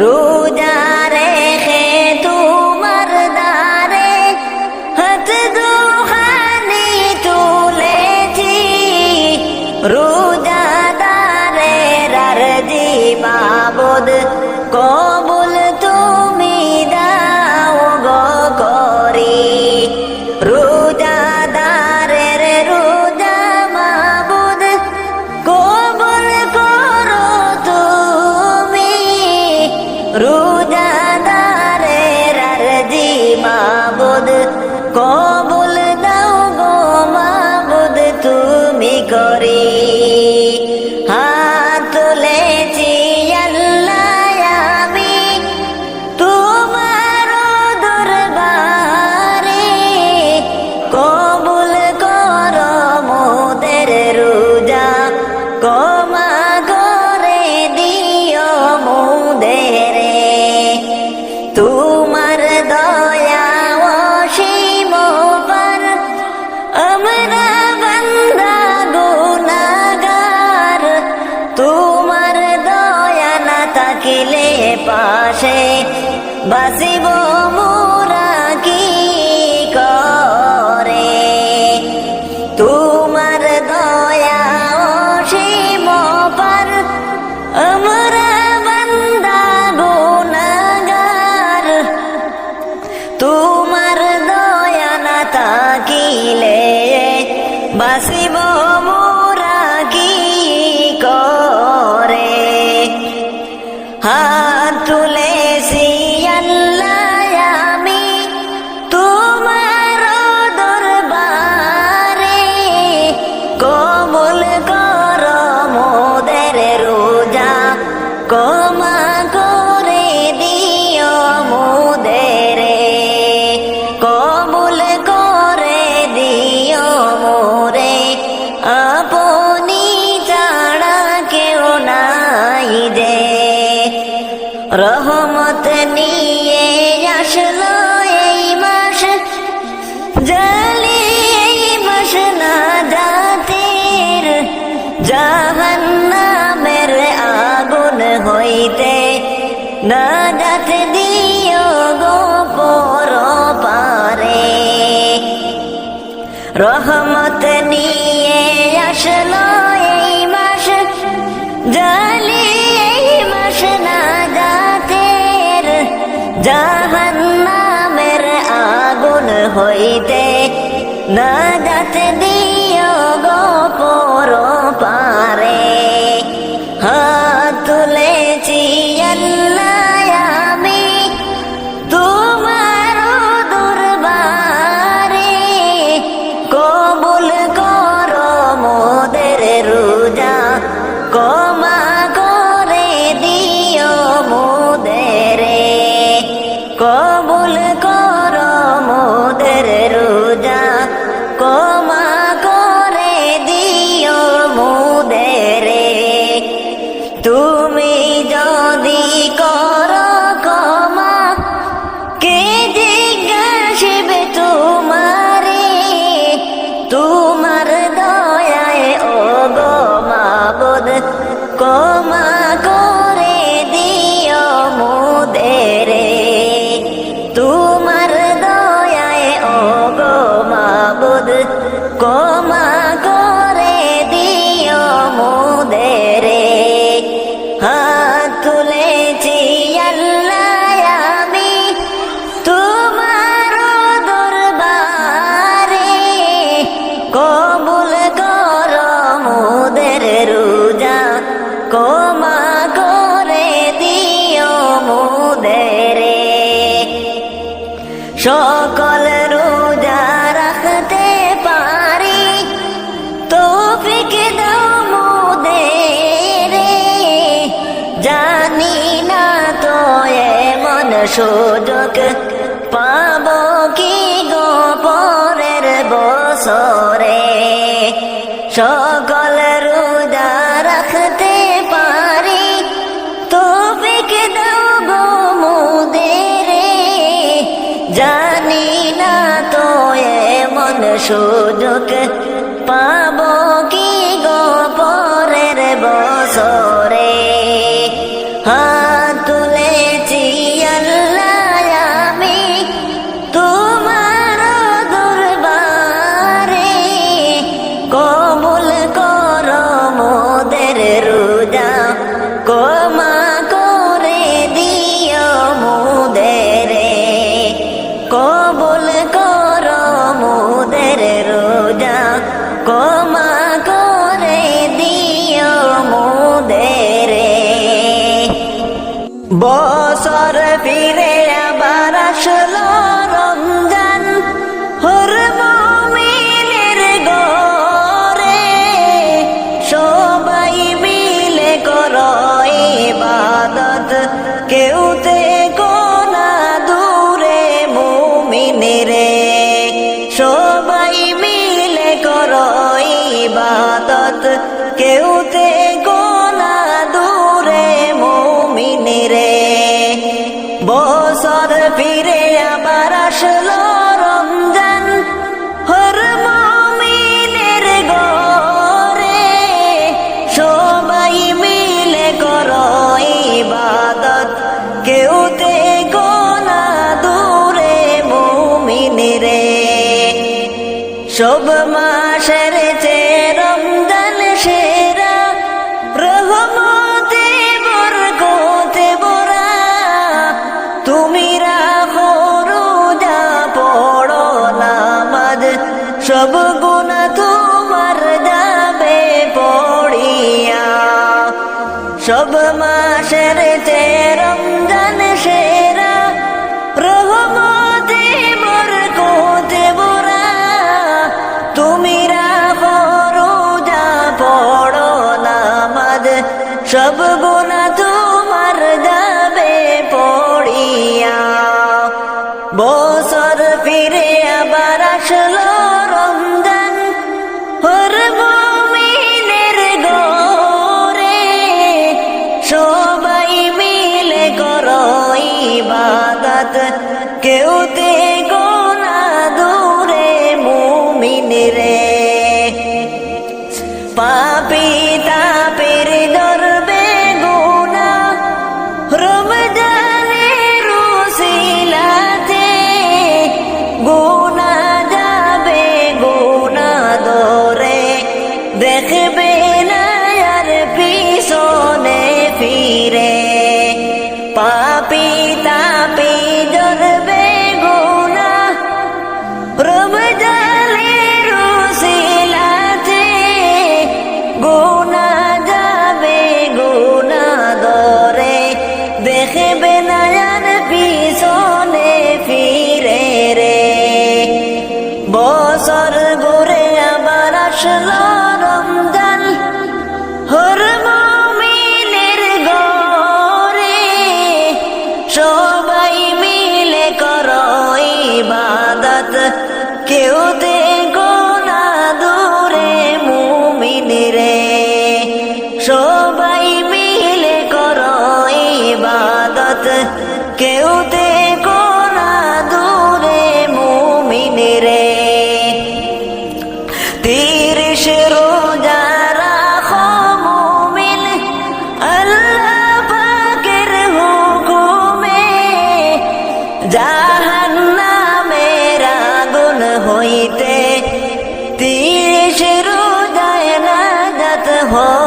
ru Hasib রহম জাহান্নামের আগুন হইতে নাজাত দি সকল রোদা রাখতে পারি। তবে কে দাও গো মোদের। জানি না তো এমন সুযোগ Oh.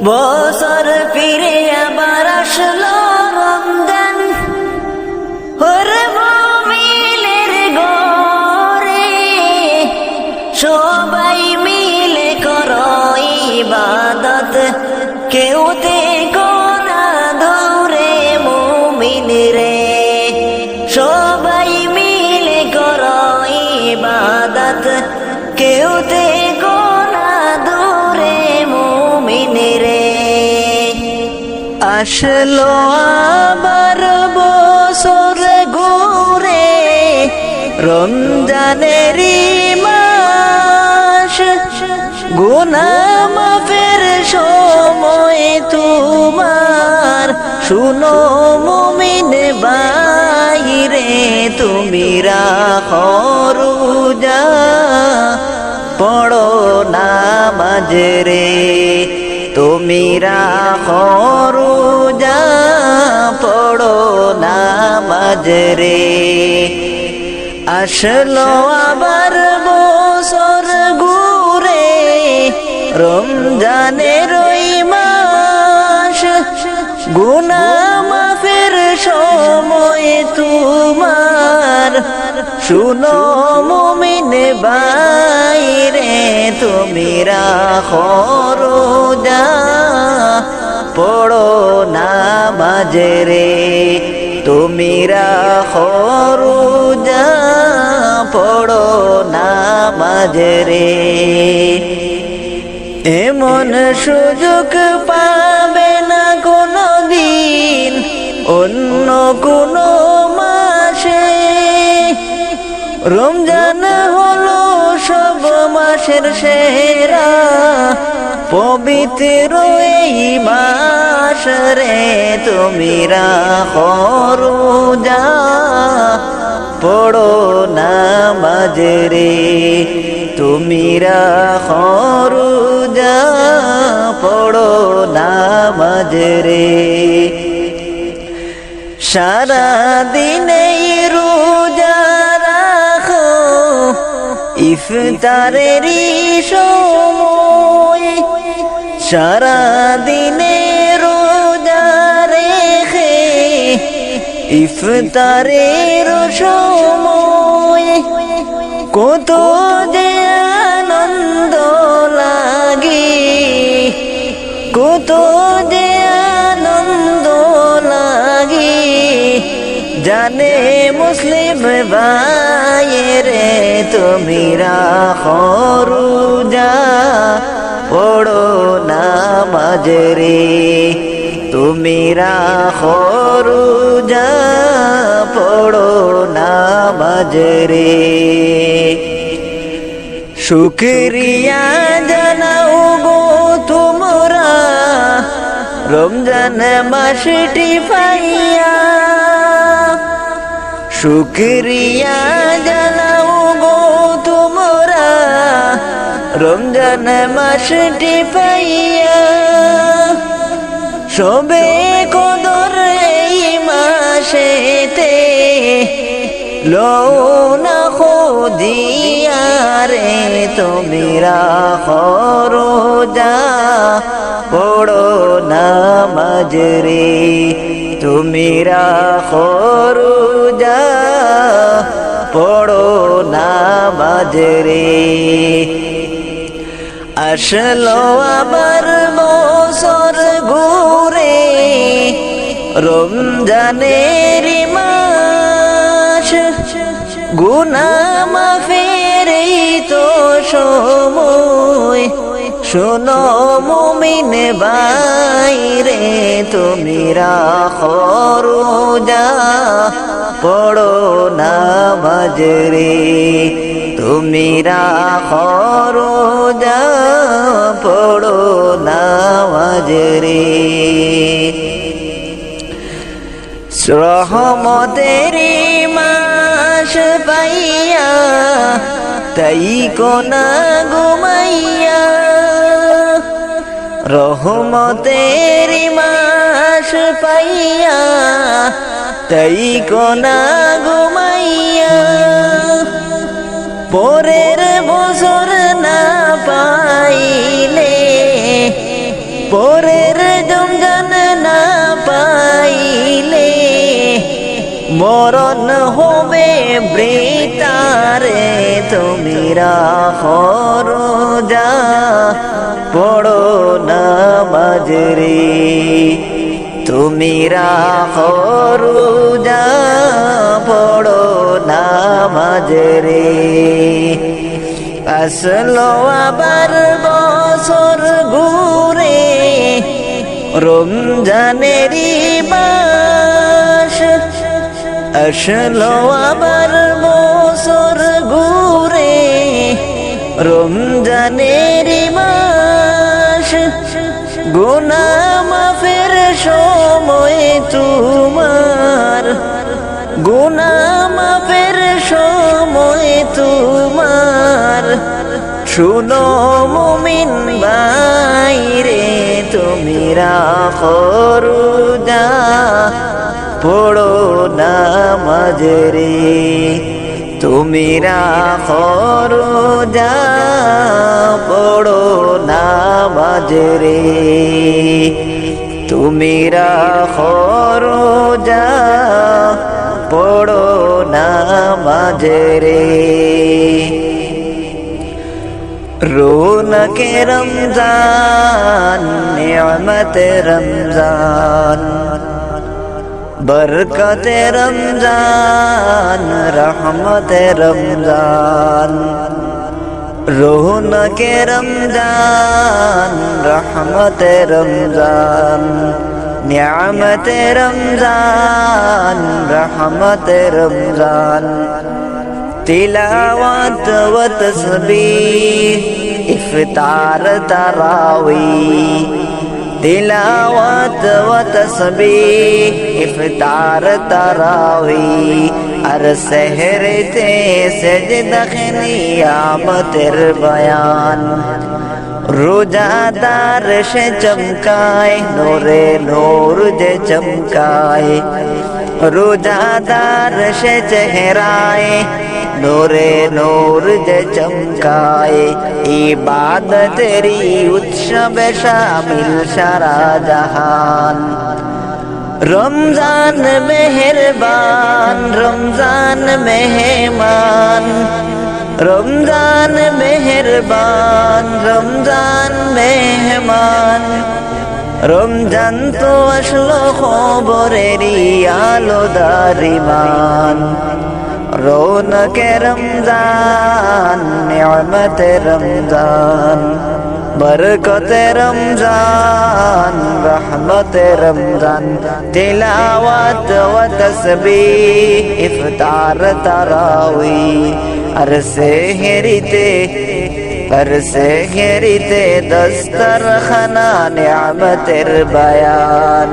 What. আসলো আবার বছর ঘুরে রমজানের মাস। গুনামাফের সময় তোমার। শুনো মুমিন বাইরে তুমি রাখো পড়ো না রে তুমি রোজা, পড়ো নামাজ রে। আসলো আবার বছর ঘুরে, রমজানের মাস। গুনা মাফের সময় তোমার। শুনো মুমিন বাইরে তুমি রাখো পড়ো নামাজ রে। তুমি রাখো পড়ো নামাজ রে। এমন সুযোগ পাবে না কোনো দিন অন্য কোনো মাসে। সব মাসের সেরা, পবিত্র এই মাস রে তুমি পড়ো নামাজ রে, তুমি রাখো রোজা। পড়ো নামাজ রে। সারা দিনে রোজা ইফতারেরই সময় সারা দিনে রোজা রেখে ইফতারের সময় কত যে আনন্দ লাগে, কত যে আনন্দ লাগে। জানে মুসলিম ভাইরে তুমি রোজা, পড়ো নামাজ রে তুমি রোজা, পড়ো নামাজ রে শুক্রিয়া জানাও গো তোমরা, রমজান মাসটি পাইয়া। শুক্রিয়া রমজান মাসটি পাইয়া সবে কদর এই মাসেতে লৌনা খোদিয়া রে তুমি রাখো রোজা পড়ো নামাজ রে তুমি রাখো রোজা পড়ো নামাজ রে। আসলো আবার বছর ঘুরে, রমজানের মাস। গুনা মাফের তো সময়। শোনো মুমিন বাইরে তুমি রাখো রোজা। পড়ো নামাজ রে, তুমি রাখো পড়ো নামাজ রে। রহমতেরি মাস পাইয়া, তাই কোনা ঘুমাইয়া। রহমতেরি মাস পাইয়া, তাই কোনা ঘুমাইয়া। পরের বছর না পাইলে পরের জমজান না পাইলে মরণ হবে বৃতারে। তুমি রাখো রোজা, পড়ো নামাজ রে। তুমি রাখো রোজা, পড়ো নামাজ রে। আসলো আবার বছর ঘুরে রমজানেরই মাস। আসলো আমার বছর ঘুরে রমজানেরই মাস। গুনা মাফের সময় তোমার। গুনা মাফের সময় তোমার। শুনো মুমিন বাইরে তুমি রাখো রোজা পড়ো নামাজ রে। তুমি রাখো পড়ো নামাজ রে। তুমি রাখো পড়ো নামাজ রে। রৌনক রমজান, নিয়মত রমজান। বরকত রমজান, রহমত রমজান। রৌনক রমজান, রহমত রমজান। নিয়ামত রমজান, রহমত রমজান। তিলাওয়াত ও তসবিহ, ইফতার তারাওীহ তিলাওয়াত ও তসবিহ, ইফতার তারাওীহ আর সহরেতে সজদা নিয়ামতের বয়ান। রোজাদার সে চমকায়, নোরে নোর যে চমকায়। রোজাদার সে চেহরায় नूरे नूर जे चमकाए इबादत तेरी उत्सव शामिल सारा जहान रमजान मेहरबान रमजान मेहमान রমজান মেহেরবান রমজান মেহমান রমজান তো আসলো খবরেরই আলো দারিমান রৌনকে রমজান নিয়মত রমজান বরকত রমজান রহমত রমজান তিলাওয়াত ও তসবিহ ইফতার তারাওয়ি আর সেহরিতে আর সেহরিতে দস্তর খানা নিয়ামতের বয়ান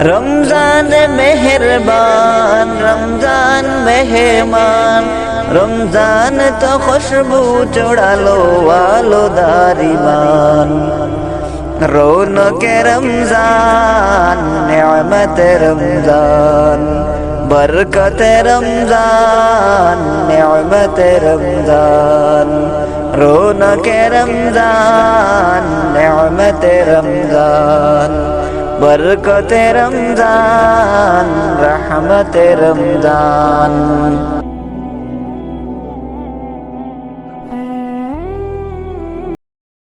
রমজান মেহরবান, রমজান মেহমান রমজান তো খুশবু চড়ালো আলো দারিমান রৌনকে রমজান, নিয়ামত রমজান। বরকত রমজান, নিয়ামত রমজান। রৌনকে রমজান, নিয়ামত রমজান। বরকত রমজান রহমতে রমজান।